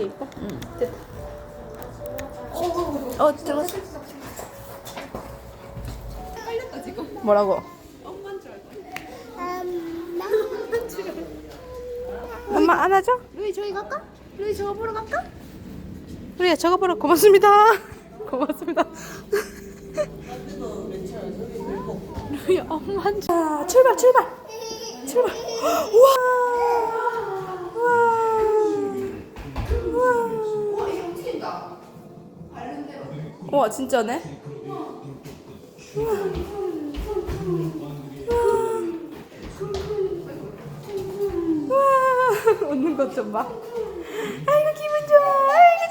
되게 이뻐? 응 됐다 어 들어갔어 깔렸다 지금 뭐라고? 엄마인 줄 알고 엄마 안아줘? 루이 저기 갈까? 루이 저거 보러 갈까? 우리야 저거 보러 고맙습니다 고맙습니다 우리 엄마인 줄 아, 출발 출발 출발 우와 와 진짜네 우와 웃는 것 좀 봐. 아이고 기분 좋아. 아이고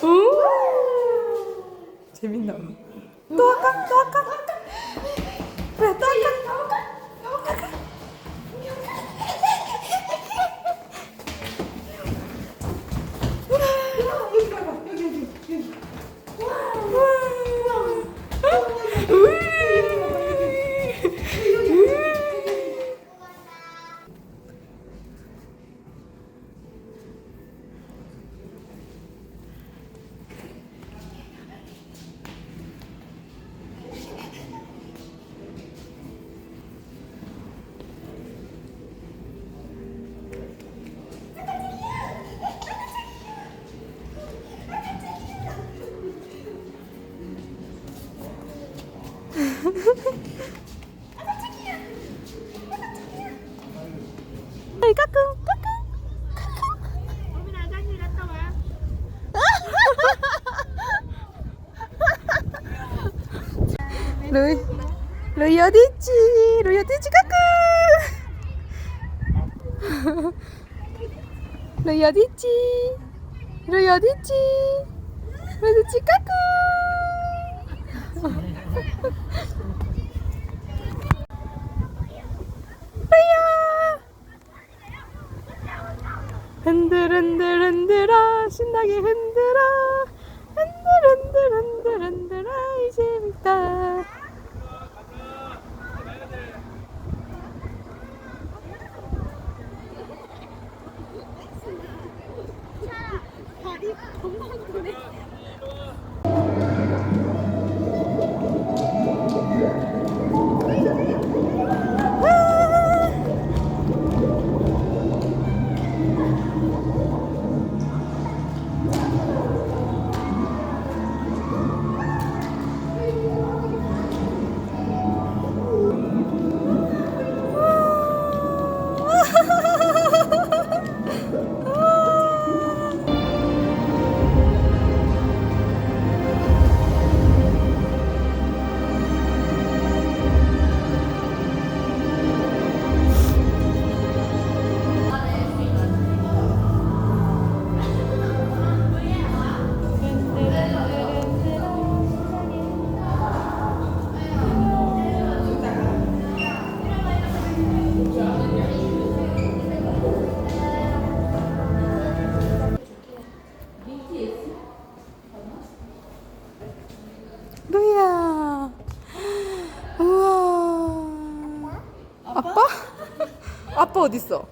좋아. 오. 재밌나 봐. 또 할까? 또 할까? 루이 루이 어디 있지? 루이 어디 있지? 까꿍. 루이 어디 있지? 루이 어디 있지? 루이 어디 있지? 까꿍. 루이야. 흔들 흔들 흔들어 신나게 흔들어 흔들 흔들 흔들 흔들어 이 재밌다 건강 보내. 어디 있어?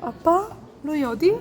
아빠? 루이 어디?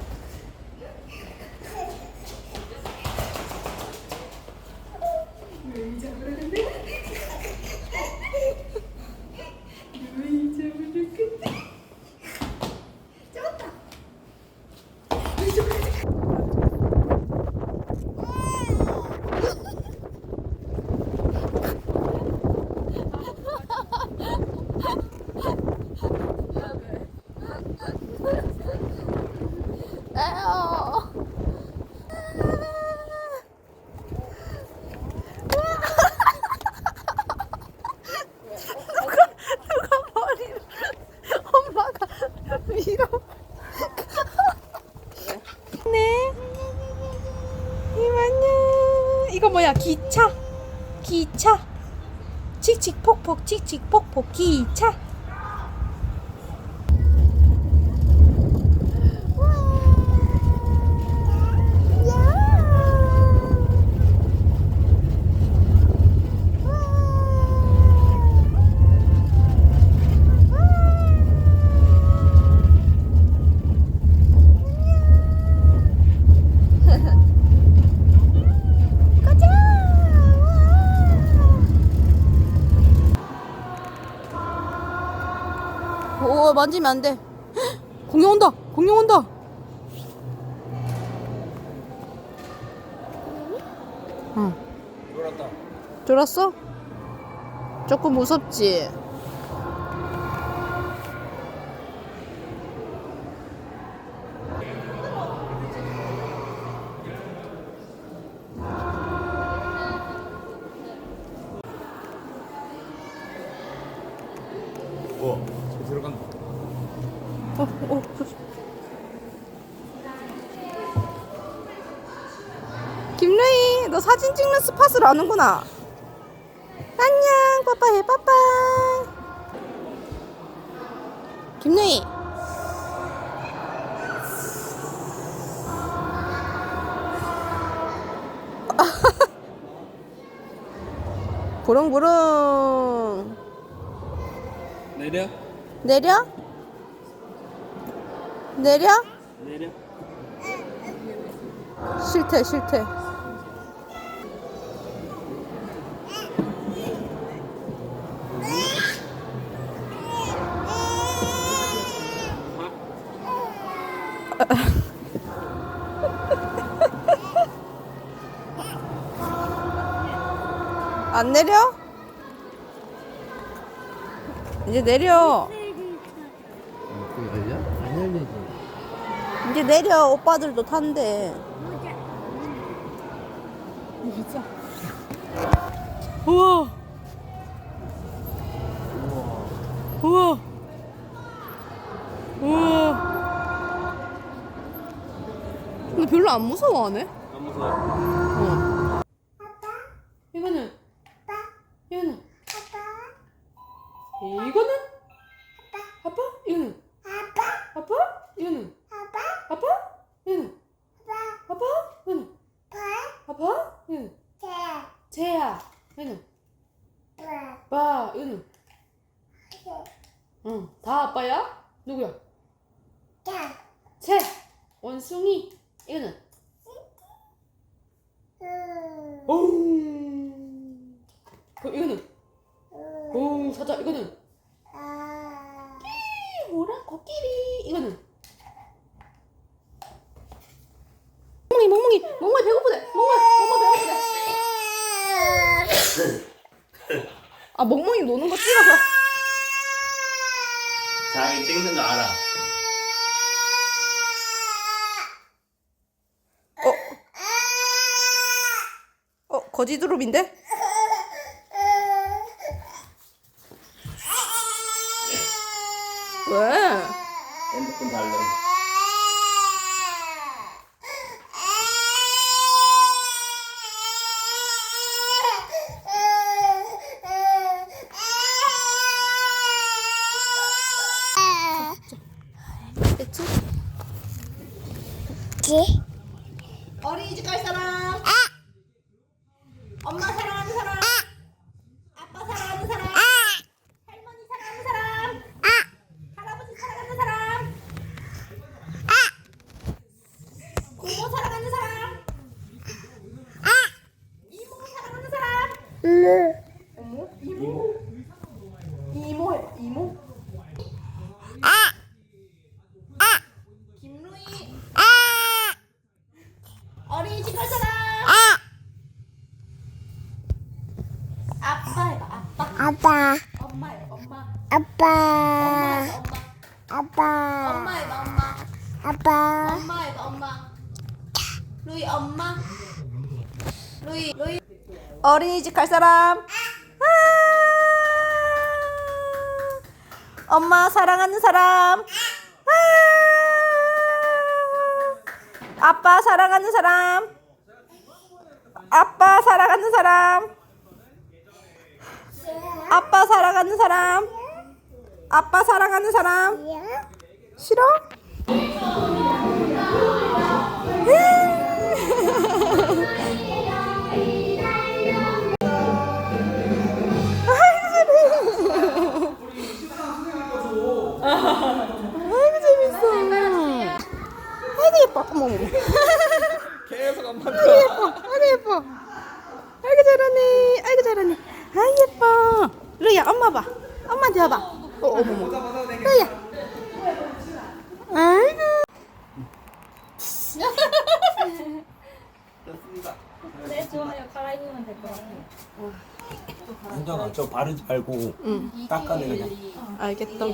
기차 칙칙폭폭 칙칙폭폭 기차 만지면 안 돼 공룡 온다 공룡 온다 응 돌았다. 졸았어? 조금 무섭지? 김루이, 너 사진 찍는 스팟을 아는구나. 안녕, 빠빠해, 빠빠. 김루이. 부릉부릉. 내려. 내려? 내려? 내려. 싫대 싫대 안 내려? 이제 내려 그 열려? 안 열리지. 이제 내려 오빠들도 탄대 우와 우와 우와 근데 별로 안 무서워하네 안 무서워. 어. 이거는 이거는 이거는 아빠 이거는 아빠 이거는 아빠 이거는 아빠 이거는 아빠 이거는 쟤야 이거는 아빠 이거는 응다 아빠야 누구야? 쟤 원숭이. 이거는? 옹 그, 이거는? 옹 사자. 이거는? 뭐라? 코끼리. 이거는? 멍멍이 멍멍이. 멍멍이 배고프대. 멍멍이 멍멍이 배고프대. 아 멍멍이 노는 거 찍어서 자기 찍는 거 알아. 어 거지 드롭인데 왜 핸드폰 달래. 됐지 어린이집 갈 사람? 엄마 사랑하는 사람? 아빠 사랑하는 사람? 할머니 사랑하는 사람? 할아버지 사랑하는 사람? 고모 사랑하는 사람? 이모 사랑하는 사람? 어머 이모 이모야 이모 김루이 어린이집 갈 사람? 아빠 해봐 아빠 아빠, 엄마 해봐 엄마 아빠, 엄마 해봐 엄마 아빠, 엄마 해봐 엄마 아빠, 엄마 해봐 엄마 루이 엄마 루이 루이 어린이집 갈 사람 아! 엄마 사랑하는 사람 아! 아빠 사랑하는 사람 아빠 사랑하는 사람. 아빠 사랑하는 사람. 아빠 사랑하는 사람. 싫어? 예뻐. 어머 어머. 계속 안 아이고 예뻐. 아이고 예뻐. 아이고 잘하네. 아이고 잘하네. 아이 예뻐. 루야 엄마 봐. 엄마 한테 와봐. 어 어머 어머. 루야. 아이고. 네, 좋아요. 갈아입으면 될 것 같아요. 저 바르지 말고 닦아내 그냥 알겠다.